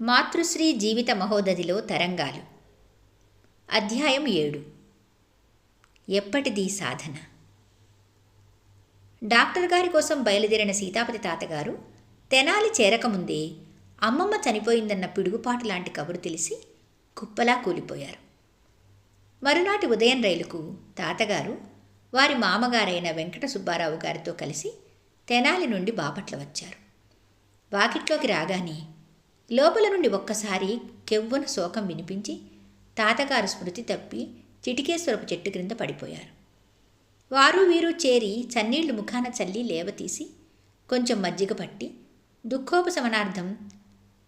మాతృశ్రీ జీవిత మహోదధిలో తరంగాలు. అధ్యాయం ఏడు. ఎప్పటిది సాధన. డాక్టర్ గారి కోసం బయలుదేరిన సీతాపతి తాతగారు తెనాలి చేరకముందే అమ్మమ్మ చనిపోయిందన్న పిడుగుపాటు లాంటి కబురు తెలిసి కుప్పలా కూలిపోయారు. మరునాటి ఉదయం రైలుకు తాతగారు వారి మామగారైన వెంకట సుబ్బారావు గారితో కలిసి తెనాలి నుండి బాపట్ల వచ్చారు. వాకిట్లోకి రాగానే లోపల నుండి ఒక్కసారి కెవ్వున శోకం వినిపించి తాతగారు స్మృతి తప్పి చిటికేశ్వరపు చెట్టు క్రింద పడిపోయారు. వారు వీరు చేరి చన్నీళ్ళు ముఖాన చల్లి లేవతీసి కొంచెం మజ్జిగ పట్టి దుఃఖోపశమనార్థం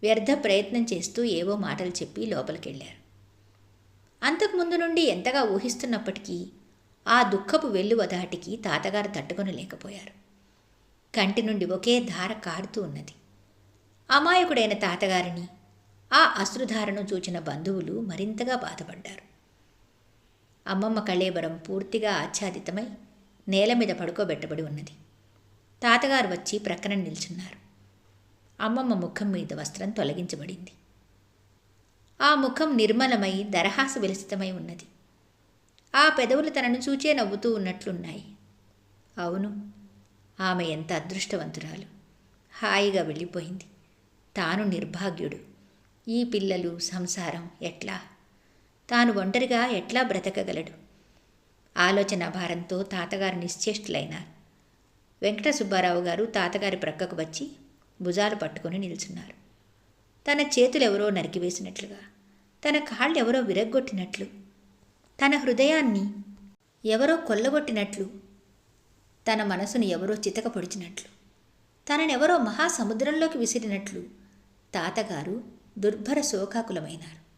వ్యర్థ ప్రయత్నం చేస్తూ ఏవో మాటలు చెప్పి లోపలికెళ్ళారు. అంతకుముందు నుండి ఎంతగా ఊహిస్తున్నప్పటికీ ఆ దుఃఖపు వెల్లువ దాటికి తాతగారు తట్టుకొనలేకపోయారు కంటి నుండి ఒకే ధార కారుతూ ఉన్నది. అమాయకుడైన తాతగారిని. ఆ అశ్రుధారను చూచిన బంధువులు మరింతగా బాధపడ్డారు. అమ్మమ్మ కళేబరం పూర్తిగా ఆచ్ఛాదితమై నేల మీద పడుకోబెట్టబడి ఉన్నది. తాతగారు వచ్చి ప్రక్కన నిల్చున్నారు. అమ్మమ్మ ముఖం మీద వస్త్రం తొలగించబడింది. ఆ ముఖం నిర్మలమై దరహాస విలసితమై ఉన్నది. ఆ పెదవులు తనను చూచే నవ్వుతూ ఉన్నట్లున్నాయి. అవును ఆమె ఎంత అదృష్టవంతురాలు. హాయిగా వెళ్ళిపోయింది. తాను నిర్భాగ్యుడు. ఈ పిల్లలు సంసారం ఎట్లా? తాను ఒంటరిగా ఎట్లా బ్రతకగలడు? ఆలోచన భారంతో తాతగారు నిశ్చేష్టులైనారు. వెంకట సుబ్బారావు గారు తాతగారి ప్రక్కకు వచ్చి భుజాలు పట్టుకొని నిల్చున్నారు. తన చేతులెవరో నరికివేసినట్లుగా తన కాళ్ళెవరో విరగ్గొట్టినట్లు తన హృదయాన్ని ఎవరో కొల్లగొట్టినట్లు తన మనసును ఎవరో చితక పొడిచినట్లు తననెవరో మహాసముద్రంలోకి విసిరినట్లు తాతగారు దుర్భర శోకాకులమైనారు.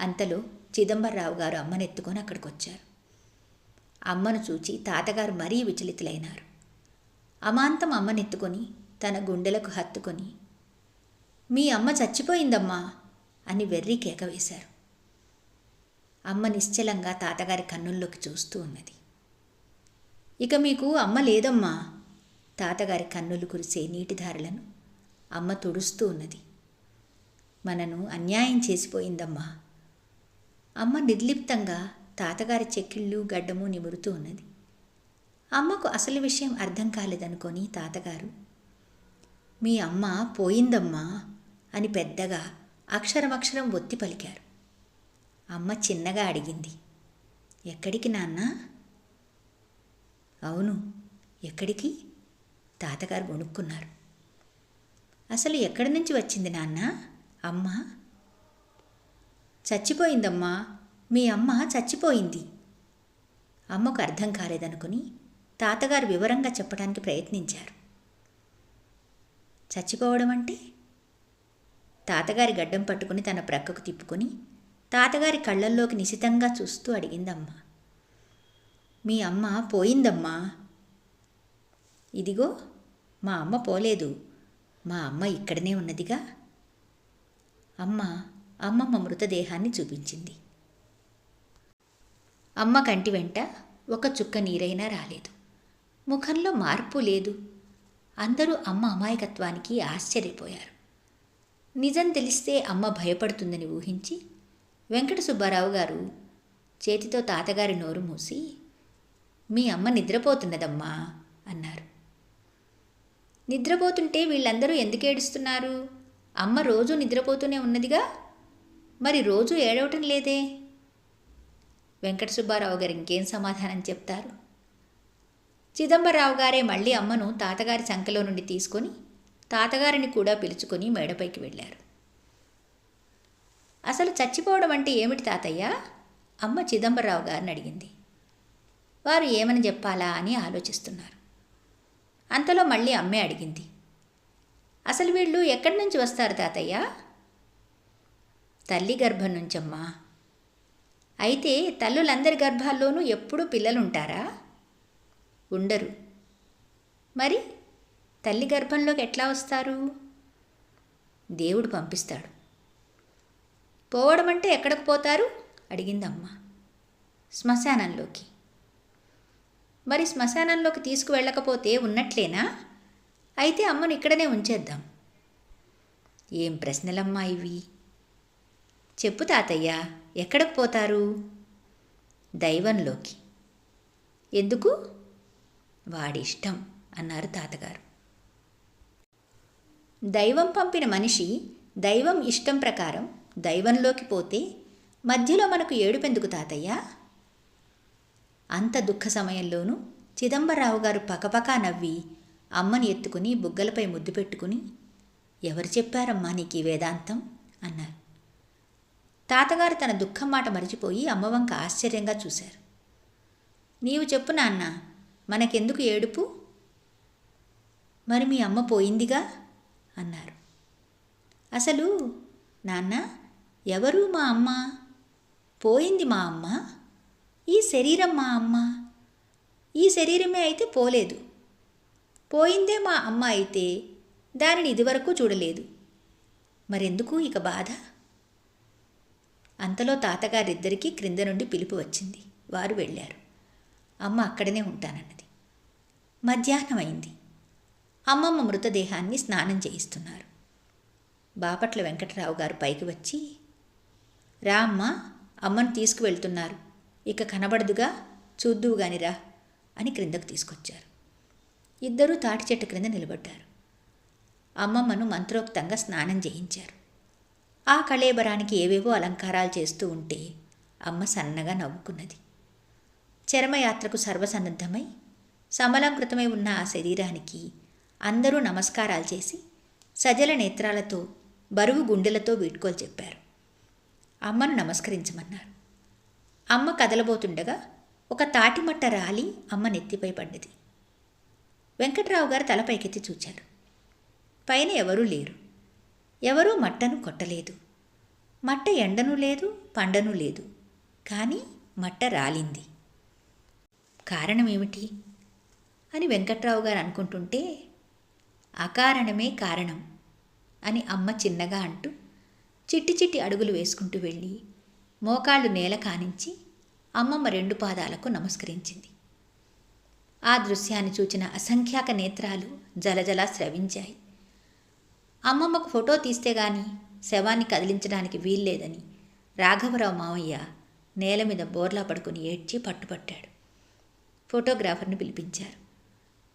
అంతలో చిదంబరరావు గారు అమ్మనెత్తుకొని అక్కడికొచ్చారు. అమ్మను చూచి తాతగారు మరీ విచలితులైనారు. అమాంతం అమ్మనెత్తుకొని తన గుండెలకు హత్తుకొని మీ అమ్మ చచ్చిపోయిందమ్మా అని వెర్రి కేక వేశారు. అమ్మ నిశ్చలంగా తాతగారి కన్నుల్లోకి చూస్తూ ఉన్నది. ఇక మీకు అమ్మ లేదమ్మా తాతగారి కన్నులు కురిసే నీటిధారలను అమ్మ తుడుస్తూ ఉన్నది. మనను అన్యాయం చేసిపోయిందమ్మా. అమ్మ నిర్లిప్తంగా తాతగారి చెక్కిళ్ళు గడ్డము నిమురుతూ ఉన్నది. అమ్మకు అసలు విషయం అర్థం కాలేదనుకొని తాతగారు మీ అమ్మ పోయిందమ్మా అని పెద్దగా అక్షరమక్షరం ఒత్తి పలికారు. అమ్మ చిన్నగా అడిగింది ఎక్కడికి నాన్న? అవును ఎక్కడికి? తాతగారు గొణుక్కున్నారు అసలు ఎక్కడి నుంచి వచ్చింది నాన్న? అమ్మ? చచ్చిపోయిందమ్మా. మీ అమ్మ చచ్చిపోయింది. అమ్మకు అర్థం కాలేదనుకుని తాతగారు వివరంగా చెప్పడానికి ప్రయత్నించారు. చచ్చిపోవడం అంటే? తాతగారి గడ్డం పట్టుకుని తన ప్రక్కకు తిప్పుకొని తాతగారి కళ్ళల్లోకి నిశితంగా చూస్తూ అడిగిందమ్మ. మీ అమ్మ పోయిందమ్మా. ఇదిగో మా అమ్మ పోలేదు. మా అమ్మ ఇక్కడనే ఉన్నదిగా? అమ్మ అమ్మమ్మ మృతదేహాన్ని చూపించింది. అమ్మ కంటి వెంట ఒక చుక్క నీరైనా రాలేదు. ముఖంలో మార్పు లేదు. అందరూ అమ్మ అమాయకత్వానికి ఆశ్చర్యపోయారు. నిజం తెలిస్తే అమ్మ భయపడుతుందని ఊహించి వెంకట సుబ్బారావు గారు చేతితో తాతగారి నోరు మూసి మీ అమ్మ నిద్రపోతున్నదమ్మా అన్నారు. నిద్రపోతుంటే వీళ్ళందరూ ఎందుకు ఏడుస్తున్నారు? అమ్మ రోజు నిద్రపోతూనే ఉన్నదిగా? మరి రోజు ఏడవటం లేదే? వెంకట సుబ్బారావు గారు ఇంకేం సమాధానం చెప్తారు? చిదంబరరావు గారే మళ్ళీ అమ్మను తాతగారి సంఖ్యలో నుండి తీసుకొని తాతగారిని కూడా పిలుచుకొని మేడపైకి వెళ్ళారు. అసలు చచ్చిపోవడం అంటే ఏమిటి తాతయ్య? అమ్మ చిదంబరరావు గారిని అడిగింది. వారు ఏమని చెప్పాలా అని ఆలోచిస్తున్నారు. అంతలో మళ్ళీ అమ్మే అడిగింది. అసలు వీళ్ళు ఎక్కడి నుంచి వస్తారు తాతయ్య? తల్లి గర్భం నుంచమ్మా. అయితే తల్లులందరి గర్భాల్లోనూ ఎప్పుడూ పిల్లలుంటారా? ఉండరు. మరి తల్లి గర్భంలోకి ఎట్లా వస్తారు? దేవుడు పంపిస్తాడు. పోవడం అంటే ఎక్కడికి పోతారు? అడిగిందమ్మ. శ్మశానంలోకి. మరి శ్మశానంలోకి తీసుకువెళ్ళకపోతే ఉన్నట్లేనా? అయితే అమ్మను ఇక్కడనే ఉంచేద్దాం. ఏం ప్రశ్నలమ్మా ఇవి? చెప్పు తాతయ్య ఎక్కడికి పోతారు? దైవంలోకి. ఎందుకు? వాడిష్టం అన్నారు తాతగారు. దైవం పంపిన మనిషి దైవం ఇష్టం ప్రకారం దైవంలోకి పోతే మధ్యలో మనకు ఏడుపెందుకు తాతయ్య? అంత దుఃఖ సమయంలోనూ చిదంబరరావు గారు పకపకా నవ్వి అమ్మని ఎత్తుకుని బుగ్గలపై ముద్దు పెట్టుకుని ఎవరు చెప్పారమ్మా నీకు ఈ వేదాంతం? అన్నారు. తాతగారు తన దుఃఖం మాట మరిచిపోయి అమ్మవంక ఆశ్చర్యంగా చూశారు. నీవు చెప్పు నాన్న మనకెందుకు ఏడుపు? మరి మీ అమ్మ పోయిందిగా? అన్నారు. అసలు నాన్న ఎవరు మా అమ్మ? పోయింది మా అమ్మ. ఈ శరీరం మా అమ్మ. ఈ శరీరమే అయితే పోలేదు. పోయిందే మా అమ్మ అయితే దానిని ఇదివరకు చూడలేదు. మరెందుకు ఇక బాధ? అంతలో తాతగారిద్దరికీ క్రింద నుండి పిలుపు వచ్చింది. వారు వెళ్ళారు. అమ్మ అక్కడనే ఉంటానన్నది. మధ్యాహ్నం అయింది. అమ్మమ్మ మృతదేహాన్ని స్నానం చేయిస్తున్నారు. బాపట్ల వెంకటరావు గారు పైకి వచ్చి రా అమ్మ అమ్మను తీసుకువెళ్తున్నారు. ఇక కనబడదుగా చూద్దువు గానిరా అని క్రిందకు తీసుకొచ్చారు. ఇద్దరూ తాటి చెట్టు క్రింద నిలబడ్డారు. అమ్మమ్మను మంత్రోక్తంగా స్నానం చేయించారు. ఆ కళేబరానికి ఏవేవో అలంకారాలు చేస్తూ ఉంటే అమ్మ సన్నగా నవ్వుకున్నది. చరమయాత్రకు సర్వసన్నద్ధమై సమలంకృతమై ఉన్న ఆ శరీరానికి అందరూ నమస్కారాలు చేసి సజల నేత్రాలతో బరువు గుండెలతో వీడ్కోలు చెప్పారు. అమ్మను నమస్కరించమన్నారు. అమ్మ కదలబోతుండగా ఒక తాటిమట్ట రాలి అమ్మ నెత్తిపై పడ్డది వెంకట్రావు గారు తలపైకెత్తి చూచారు. పైన ఎవరూ లేరు. ఎవరూ మట్టను కొట్టలేదు. మట్ట ఎండను లేదు పండను లేదు. కానీ మట్ట రాలింది. కారణమేమిటి? అని వెంకట్రావు గారు అనుకుంటుంటే అకారణమే కారణం అని అమ్మ చిన్నగా అంటూ చిట్టి చిట్టి అడుగులు వేసుకుంటూ వెళ్ళి మోకాళ్ళు నేల కానించి అమ్మమ్మ రెండు పాదాలకు నమస్కరించింది. ఆ దృశ్యాన్ని చూచిన అసంఖ్యాక నేత్రాలు జలజల స్రవించాయి. అమ్మమ్మకు ఫోటో తీస్తే గాని శవాన్ని కదిలించడానికి వీల్లేదని రాఘవరావు మావయ్య నేల మీద బోర్లా పడుకుని ఏడ్చి పట్టుపట్టాడు. ఫోటోగ్రాఫర్ని పిలిపించారు.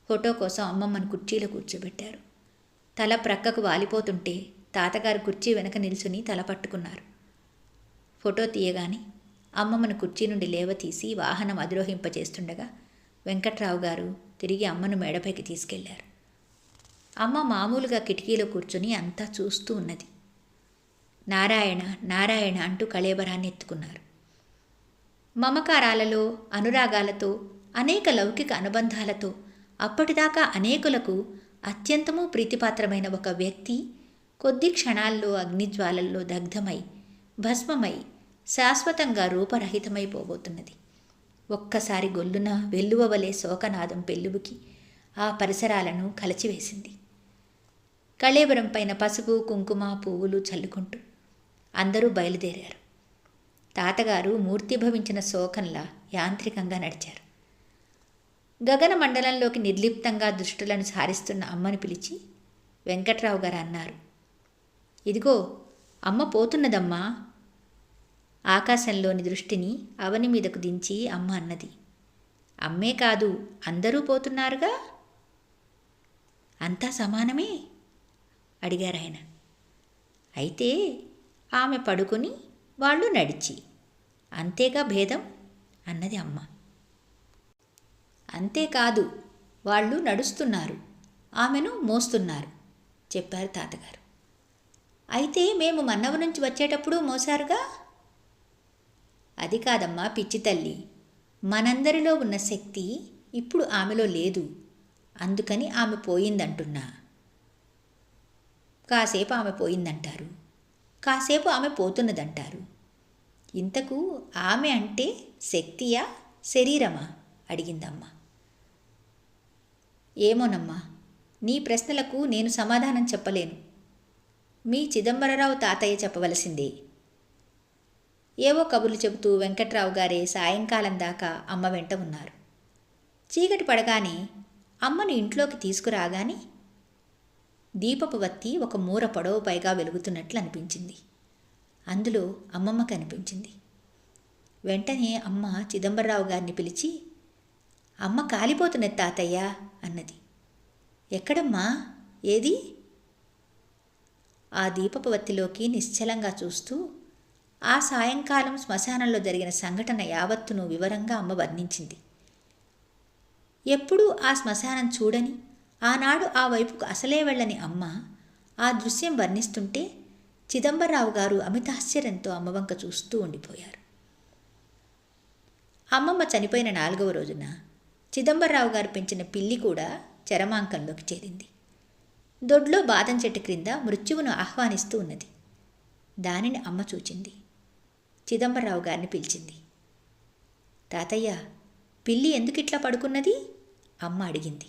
ఫోటో కోసం అమ్మమ్మను కుర్చీలో కూర్చోబెట్టారు. తల ప్రక్కకు వాలిపోతుంటే తాతగారు కుర్చీ వెనక నిల్చుని తల పట్టుకున్నారు. ఫోటో తీయగానే అమ్మమ్మను కుర్చీ నుండి లేవతీసి వాహనం అధిరోహింపచేస్తుండగా వెంకట్రావు గారు తిరిగి అమ్మను మేడపైకి తీసుకెళ్ళారు. అమ్మ మామూలుగా కిటికీలో కూర్చుని అంతా చూస్తూ ఉన్నది. నారాయణ నారాయణ అంటూ కళేబరాన్ని ఎత్తుకున్నారు. మమకారాలలో అనురాగాలతో అనేక లౌకిక అనుబంధాలతో అప్పటిదాకా అనేకులకు అత్యంతము ప్రీతిపాత్రమైన ఒక వ్యక్తి కొద్ది క్షణాల్లో అగ్నిజ్వాలల్లో దగ్ధమై భస్మమై శాశ్వతంగా రూపరహితమైపోబోతున్నది ఒక్కసారి గొల్లున వెల్లువవలే శోకనాదం పెళ్ళుబుకి ఆ పరిసరాలను కలచివేసింది. కళేబరం పైన పసుపు కుంకుమ పువ్వులు చల్లుకుంటూ అందరూ బయలుదేరారు. తాతగారు మూర్తిభవించిన శోకంలా యాంత్రికంగా నడిచారు. గగన మండలంలోకి నిర్లిప్తంగా దృష్టులను సారిస్తున్న అమ్మని పిలిచి వెంకట్రావు గారు అన్నారు ఇదిగో అమ్మ పోతున్నదమ్మా. ఆకాశంలోని దృష్టిని అవని మీదకు దించి అమ్మ అన్నది. అమ్మే కాదు అందరూ పోతున్నారుగా? అంతా సమానమే? అడిగారాయన అయితే ఆమె పడుకుని వాళ్ళు నడిచి అంతేగా భేదం? అన్నది అమ్మ. అంతేకాదు వాళ్ళు నడుస్తున్నారు ఆమెను మోస్తున్నారు చెప్పారు తాతగారు. అయితే మేము మన్నవ నుంచి వచ్చేటప్పుడు మోసారుగా అది కాదమ్మా పిచ్చి తల్లి. మనందరిలో ఉన్న శక్తి ఇప్పుడు ఆమెలో లేదు. అందుకని ఆమె పోయిందంటున్నా. కాసేపు ఆమె పోయిందంటారు. కాసేపు ఆమె పోతున్నదంటారు. ఇంతకు ఆమె అంటే శక్తియా శరీరమా? అడిగిందమ్మ. ఏమోనమ్మా నీ ప్రశ్నలకు నేను సమాధానం చెప్పలేను. మీ చిదంబరరావు తాతయ్య చెప్పవలసిందే. ఏవో కబుర్లు చెబుతూ వెంకట్రావు గారే సాయంకాలం దాకా అమ్మ వెంట ఉన్నారు. చీకటి పడగానే అమ్మను ఇంట్లోకి తీసుకురాగానే దీపపు బత్తి ఒక మూర పొడవు పైగా వెలుగుతున్నట్లు అనిపించింది. అందులో అమ్మమ్మ కనిపించింది. వెంటనే అమ్మ చిదంబరరావు గారిని పిలిచి అమ్మ కాలిపోతున్నది తాతయ్య అన్నది. ఎక్కడమ్మా? ఏది? ఆ దీపపు వత్తిలోకి నిశ్చలంగా చూస్తూ ఆ సాయంకాలం శ్మశానంలో జరిగిన సంఘటన యావత్తును వివరంగా అమ్మ వర్ణించింది. ఎప్పుడూ ఆ శ్మశానం చూడని ఆనాడు ఆ వైపుకు అసలే వెళ్ళని అమ్మ ఆ దృశ్యం వర్ణిస్తుంటే చిదంబరరావు గారు అమితాశ్చర్యంతో అమ్మవంక చూస్తూ ఉండిపోయారు. అమ్మమ్మ చనిపోయిన నాలుగవ రోజున చిదంబరరావు గారు పెంచిన పిల్లి కూడా చరమాంకంలోకి చేరింది. దొడ్లో బాదం చెట్టు క్రింద మృత్యువును ఆహ్వానిస్తూ ఉన్నది. దానిని అమ్మ చూచింది. చిదంబరరావు గారిని పిలిచింది. తాతయ్య పిల్లి ఎందుకు ఇట్లా పడుకున్నది? అమ్మ అడిగింది.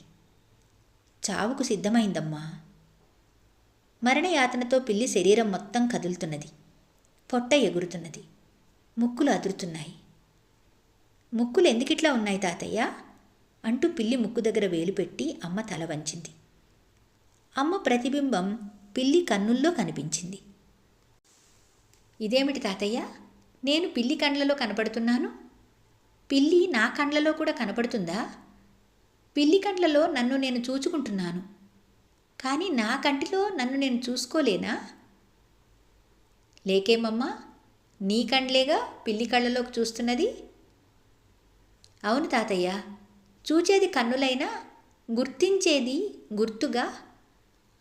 చావుకు సిద్ధమైందమ్మా. మరణయాతనతో పిల్లి శరీరం మొత్తం కదులుతున్నది. పొట్ట ఎగురుతున్నది. ముక్కులు అదురుతున్నాయి. ముక్కులు ఎందుకిట్లా ఉన్నాయి తాతయ్య? అంటూ పిల్లి ముక్కు దగ్గర వేలు పెట్టి అమ్మ తల వంచింది. అమ్మ ప్రతిబింబం పిల్లి కన్నుల్లో కనిపించింది. ఇదేమిటి తాతయ్య? నేను పిల్లి కండ్లలో కనపడుతున్నాను? పిల్లి నా కండ్లలో కూడా కనపడుతుందా? పిల్లి కండ్లలో నన్ను నేను చూచుకుంటున్నాను. కానీ నా కంటిలో నన్ను నేను చూసుకోలేనా? లేకేమమ్మా నీ కండ్లేగా పిల్లి కళ్ళలోకి చూస్తున్నది? అవును తాతయ్య చూచేది కన్నులైనా గుర్తించేది గుర్తుగా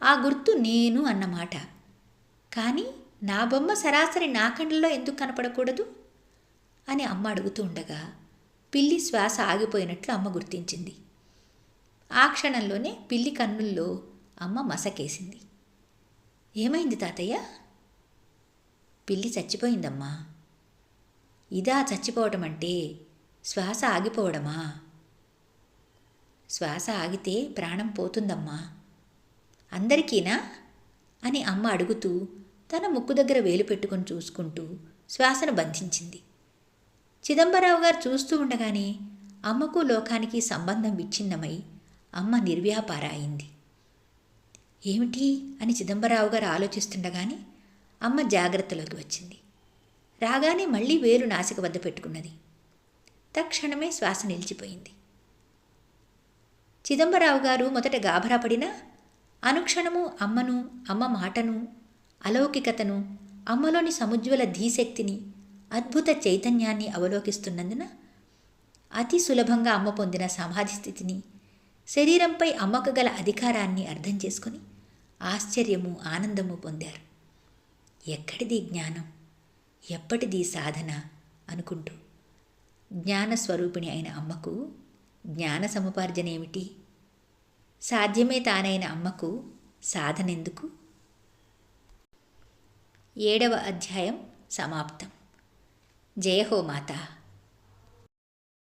ఆ గుర్తు నేను అన్నమాట. కానీ నా బొమ్మ సరాసరి నా కండ్లలో ఎందుకు కనపడకూడదు? అని అమ్మ అడుగుతూ ఉండగా పిల్లి శ్వాస ఆగిపోయినట్లు అమ్మ గుర్తించింది. ఆ క్షణంలోనే పిల్లి కన్నుల్లో అమ్మ మసకేసింది. ఏమైంది తాతయ్య? పిల్లి చచ్చిపోయిందమ్మా. ఇదా చచ్చిపోవటం అంటే శ్వాస ఆగిపోవడమా? శ్వాస ఆగితే ప్రాణం పోతుందమ్మా. అందరికీనా? అని అమ్మ అడుగుతూ తన ముక్కు దగ్గర వేలు పెట్టుకొని చూసుకుంటూ శ్వాసను బంధించింది. చిదంబరావు గారు చూస్తూ ఉండగానే అమ్మకు లోకానికి సంబంధం విచ్ఛిన్నమై అమ్మ నిర్వ్యాపార అయింది ఏమిటి? అని చిదంబరావు గారు ఆలోచిస్తుండగానే అమ్మ జాగ్రత్తలోకి వచ్చింది. రాగానే మళ్ళీ వేలు నాసిక వద్ద పెట్టుకున్నది. తక్షణమే శ్వాస నిలిచిపోయింది. చిదంబరావు గారు మొదట గాభరాపడినా అనుక్షణము అమ్మను అమ్మ మాటను అలౌకికతను అమ్మలోని సముజ్వల ధీశక్తిని అద్భుత చైతన్యాన్ని అవలోకిస్తున్నందున అతి సులభంగా అమ్మ పొందిన సమాధి స్థితిని శరీరంపై అమ్మకు గల అధికారాన్ని అర్థం చేసుకుని ఆశ్చర్యము ఆనందము పొందారు. ఎక్కడిది జ్ఞానం? ఎప్పటిది సాధన? అనుకుంటూ జ్ఞానస్వరూపిణి అయిన అమ్మకు జ్ఞాన సముపార్జన ఏమిటి? సాధ్యమే తానైన అమ్మకు సాధనెందుకు? ఏడవ అధ్యాయం సమాప్తం. జయ హో